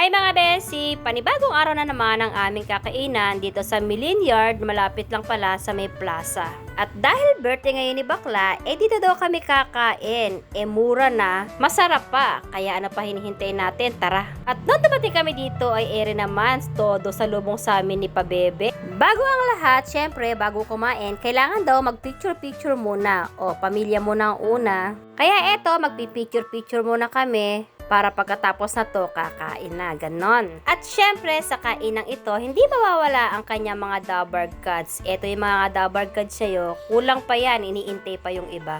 Hi mga besi! Panibagong araw na naman ang aming kakainan dito sa Millen Yard, malapit lang pala sa may plaza. At dahil birthday ngayon ni Bakla, eh dito daw kami kakain. Eh mura na, masarap pa. Kaya ano pa hinihintay natin, tara. At nung dumating kami dito ay ere naman todo sa lubong sa amin ni Pabebe. Bago ang lahat, syempre bago kumain, kailangan daw mag-picture-picture muna. O, pamilya muna ang una. Kaya eto, magpipicture-picture muna kami para pagkatapos na to, kakain na, ganon. At syempre, sa kainang ito, hindi mawawala ang kanyang mga dabar cuts. Ito yung mga dabar cuts sa'yo, kulang pa yan, iniintay pa yung iba.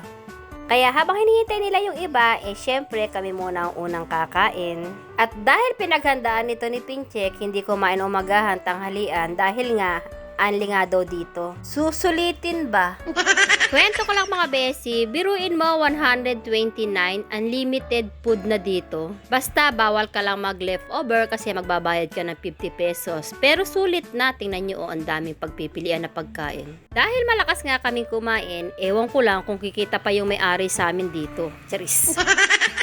Kaya habang hinihintay nila yung iba, eh syempre kami muna ang unang kakain. At dahil pinaghandaan nito ni Pinchek, hindi kumain umagahan tanghalian dahil nga anli nga dito. Susulitin ba? Kwento ko lang mga besi, biruin mo 129 unlimited food na dito. Basta bawal ka lang mag leftover kasi magbabayad ka ng 50 pesos. Pero sulit na, tingnan nyo oh, ang daming pagpipilian na pagkain. Dahil malakas nga kaming kumain, ewan ko lang kung kikita pa yung may-ari sa amin dito. Charis.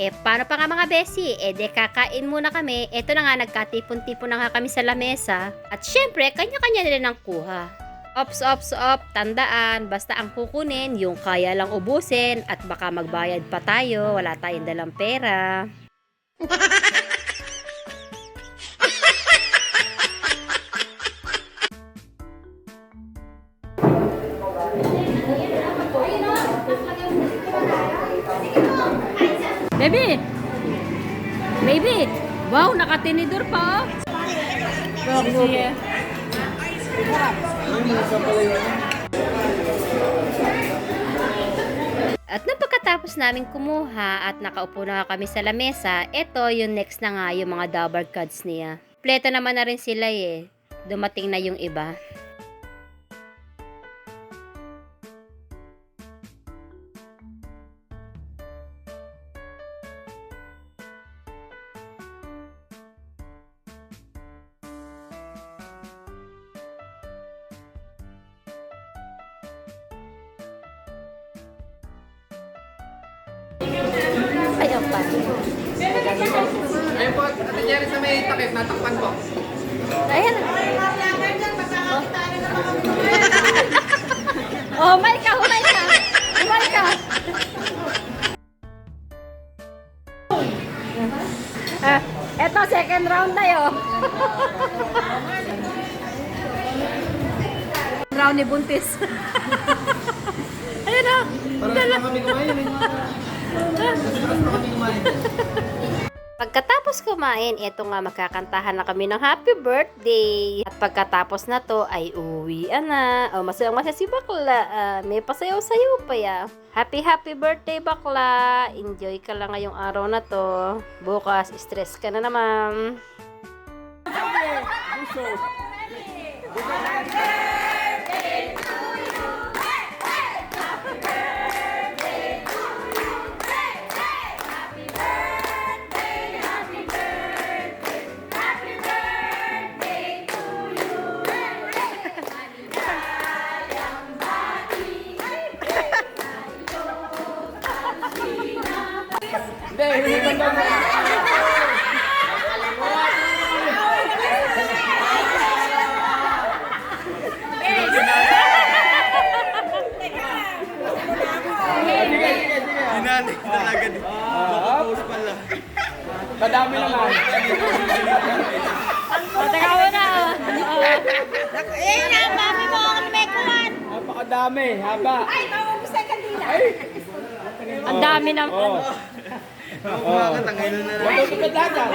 Eh, paano pa nga mga besi? Eh, de kakain muna kami. Eto na nga, nagkatipon-tipon na nga kami sa lamesa. At syempre, kanya-kanya nila ng kuha. Ops, ops, op, tandaan, basta ang kukunin, yung kaya lang ubusin at baka magbayad pa tayo, wala tayong dalang pera. Baby! Baby! Wow, nakatinidor pa oh! Sige. At nung pagkatapos namin kumuha at nakaupo na kami sa lamesa, eto yung next na nga yung mga dabar cards niya. Pleto naman na rin sila eh. Dumating na yung iba. Ayun po, ano nangyari sa may takip? Natakpan po. Ayan. Oh, humay ka, humay ka. Humay ka. Ah, eto, second round tayo. round ni Buntis. Ayun na. Parang na kami kumain. Pagkatapos kumain, eto nga magkakantahan na kami ng happy birthday. At pagkatapos na to, ay uwi na. O, masayang masaya si bakla. Ah, may pasayaw-sayaw pa ya. Happy happy birthday bakla. Enjoy ka lang ngayong araw na to. Bukas, stress ka na naman. Hindi, hindi tanda mo. Hinanay talaga di. Nakapost pala. Madami naman. O, teka mo na. Napakadami. Haba. Ay, maubos na kanina. Ay, Ang dami ng... oh. Kumakatangay na na. Matutupad lahat ah.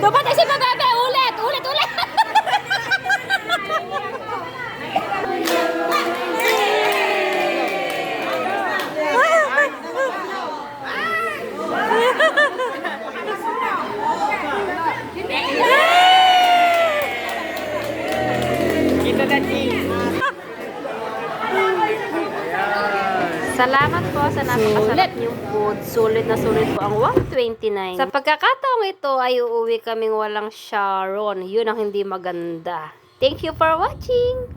Dumating si Pabebe! Salamat po sa napakasarap niyong food. Sulit na sulit po ang 129. Sa pagkakataong ito ay uuwi kaming walang Sharon. Yun ang hindi maganda. Thank you for watching!